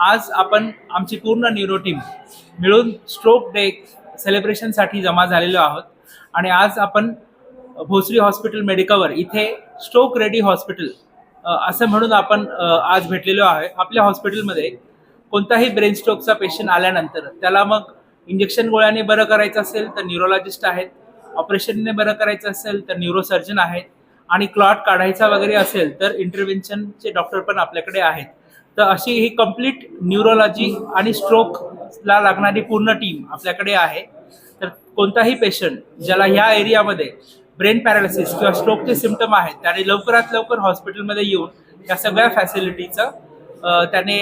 आज आपण आमची पूर्ण न्यूरो टीम मिळून स्ट्रोक डे सेलिब्रेशनसाठी जमा झालेलो आहोत. आणि आज आपण भोसरी हॉस्पिटल मेडिकवर इथे स्ट्रोक रेडी हॉस्पिटल असं म्हणून आपण आज भेटलेलो आहे. आपल्या हॉस्पिटलमध्ये कोणताही ब्रेन स्ट्रोकचा पेशंट आल्यानंतर त्याला मग इंजेक्शन गोळ्याने बरं करायचं असेल तर न्यूरोलॉजिस्ट आहेत ऑपरेशनने बरं करायचं असेल तर न्यूरोसर्जन आहेत आणि क्लॉट काढायचा वगैरे असेल तर इंटरव्हेन्शनचे डॉक्टर पण आपल्याकडे आहेत. तर अशी ही कंप्लीट न्यूरोलॉजी आणि स्ट्रोकला लागणारी पूर्ण टीम आपल्याकडे आहे. तर कोणताही पेशंट ज्याला ह्या एरियामध्ये ब्रेन पॅरालिसिस किंवा स्ट्रोकचे सिमटम आहेत त्याने लवकरात लवकर हॉस्पिटलमध्ये येऊन या सगळ्या फॅसिलिटीचं त्याने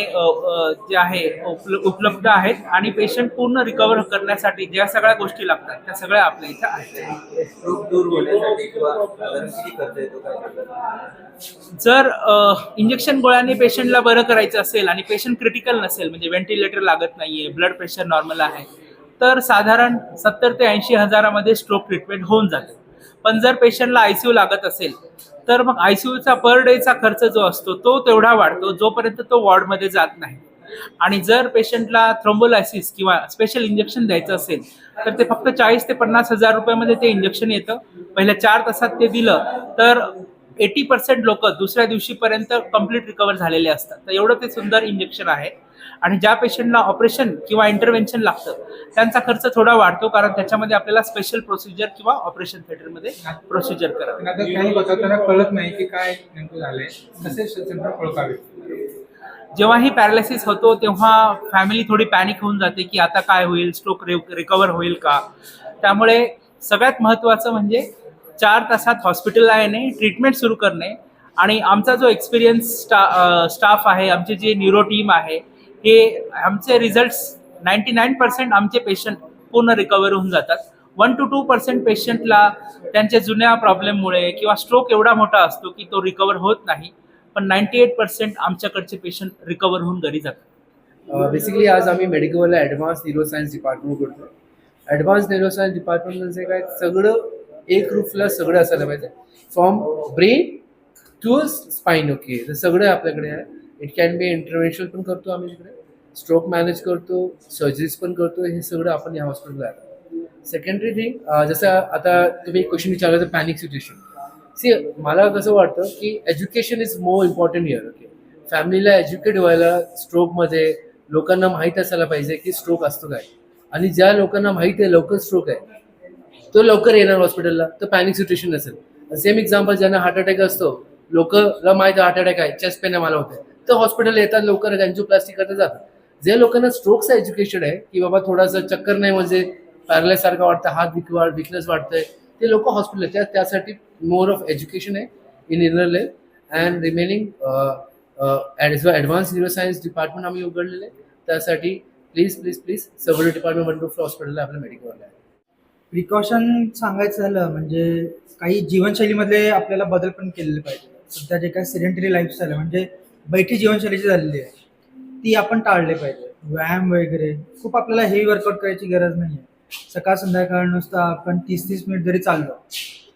जे आहे उपल- उपलब्ध आहेत आणि पेशंट पूर्ण रिकवर करण्यासाठी ज्या सगळ्या गोष्टी लागतात त्या सगळ्या आपल्या इथं आहेत दूर होण्यासाठी? जर इंजेक्शन गोळ्याने पेशंटला बरं करायचं असेल आणि पेशंट क्रिटिकल नसेल म्हणजे व्हेंटिलेटर लागत नाहीये ब्लड प्रेशर नॉर्मल आहे तर साधारण सत्तर ते ऐंशी हजारामध्ये स्ट्रोक ट्रीटमेंट होऊन जाते पण जर पेशंटला आयसीयू लागत असेल तर मग आयसीयूचा पर डेचा खर्च जो असतो तो तेवढा वाढतो जोपर्यंत तो वॉर्डमध्ये जात नाही. आणि जर पेशंटला थ्रोम्बोलायसिस किंवा स्पेशल इंजेक्शन द्यायचं असेल तर ते फक्त चाळीस ते पन्नास हजार रुपयामध्ये ते इंजेक्शन येतं. पहिल्या चार तासात ते दिलं तर एटी पर्सेंट लोक दुसऱ्या दिवशीपर्यंत कंप्लीट रिकवर झालेले असतात. तर एवढं ते सुंदर इंजेक्शन आहे. आणि ज्या पेशंटला ऑपरेशन किंवा इंटरव्हेन्शन लागतं त्यांचा खर्च थोडा वाढतो कारण त्याच्यामध्ये आपल्याला स्पेशल प्रोसिजर किंवा ऑपरेशन थिएटरमध्ये प्रोसिजर करावी. कळत नाही की काय झालंय. जेव्हा ही पॅरालिसिस होतो तेव्हा फॅमिली थोडी पॅनिक होऊन जाते की आता काय होईल स्ट्रोक रिकवर होईल का? त्यामुळे सगळ्यात महत्त्वाचं म्हणजे चार तासात हॉस्पिटलला येणे ट्रीटमेंट सुरू करणे आणि आमचा जो एक्सपिरियन्स स्टा स्टाफ आहे आमची जी न्यूरो टीम आहे हे आमचे रिझल्ट्स नाईन्टी नाईन पर्सेंट आमचे पेशंट पूर्ण रिकवर होऊन जातात. वन टू टू पर्सेंट पेशंटला त्यांच्या जुन्या प्रॉब्लेममुळे किंवा स्ट्रोक एवढा मोठा असतो की तो रिकवर होत नाही पण नाईन्टी एट पर्सेंट आमच्याकडचे पेशंट रिकवर होऊन घरी जातात. बेसिकली आज आम्ही मेडिकलला ॲडव्हान्स न्यूरोसायन्स डिपार्टमेंट करतो ॲडव्हान्स न्यूरोसायन्स डिपार्टमेंट म्हणजे काय? सगळं एक रूफला सगळं असायला पाहिजे. From brain to spine okay तर सगळं आपल्याकडे आहे. इट कॅन बी इंटरव्हेन्शन पण करतो आम्ही तिकडे. स्ट्रोक मॅनेज करतो सर्जरीज पण करतो हे सगळं आपण या हॉस्पिटलला आहे. सेकंडरी थिंग जसं आता तुम्ही क्वेश्चन विचारलं तर पॅनिक सिच्युएशन सी मला कसं वाटतं की education is more important year okay फॅमिलीला एज्युकेट व्हायला स्ट्रोकमध्ये लोकांना माहीत असायला पाहिजे की स्ट्रोक असतो काय. आणि ज्या लोकांना माहीत आहे लवकर स्ट्रोक आहे तो लवकर येणार हॉस्पिटलला तर पॅनिक सिच्युएशन नसेल सेम एक्झाम्पल ज्यांना हार्ट अटॅक असतो लोकला माहीत हार्ट अटॅक आहे चेस्ट पेन मला होते तर हॉस्पिटल येतात लवकर अँजिओप्लास्टिक करता जातात जे लोकांना स्ट्रोकचं एज्युकेशन आहे की बाबा थोडासा चक्कर नाही म्हणजे पॅरलाइज सारखं वाटतं हात विक वाढ विकनेस वाटतंय ते लोक हॉस्पिटल त्या त्यासाठी मोर ऑफ एज्युकेशन आहे in inner level and remaining advance neuroscience department आम्ही उघडलेले त्यासाठी प्लीज प्लीज प्लीज सगळं डिपार्टमेंट वन टू हॉस्पिटलला आपल्या मेडिकलला आहे. प्रिकॉशन सांगायचं झालं म्हणजे काही जीवनशैलीमध्ये आपल्याला बदल पण केलेले पाहिजे सध्या जे काही सिडेंटरी लाईफस्टाईल आहे म्हणजे बैठी जीवनशैली झालेली आहे ती आपण टाळले पाहिजे. व्यायाम वगैरे खूप आपल्याला हेवी वर्कआउट करायची गरज नाही आहे सकाळ संध्याकाळ नुसतं आपण तीस तीस मिनिट जरी चाललो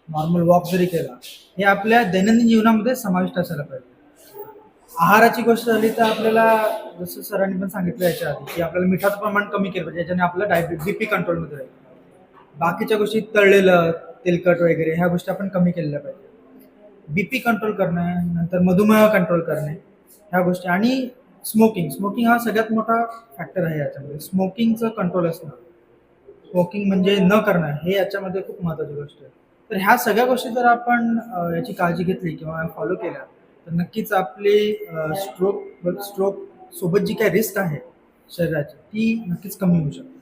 नॉर्मल वॉक जरी केला हे आपल्या दैनंदिन जीवनामध्ये समाविष्ट असायला पाहिजे. आहाराची गोष्ट झाली तर आपल्याला जसं सरांनी पण सांगितलं याच्या आधी की आपल्याला मिठाचं प्रमाण कमी केलं पाहिजे याच्याने आपलं डायबिट बी पी कंट्रोलमध्ये राहील. बाकीच्या गोष्टी तळलेलं तेलकट वगैरे ह्या गोष्टी आपण कमी केलेल्या पाहिजे. बीपी कंट्रोल करणे नंतर मधुमेह कंट्रोल करणे ह्या गोष्टी. आणि स्मोकिंग स्मोकिंग हा सगळ्यात मोठा फॅक्टर आहे याच्यामध्ये. स्मोकिंगचं कंट्रोल असणं. स्मोकिंग म्हणजे न करणं हे याच्यामध्ये खूप महत्त्वाची गोष्ट आहे. तर ह्या सगळ्या गोष्टी जर आपण याची काळजी घेतली किंवा फॉलो केल्या तर नक्कीच आपली स्ट्रोक स्ट्रोक सोबत जी काही रिस्क आहे शरीराची ती नक्कीच कमी होऊ शकते.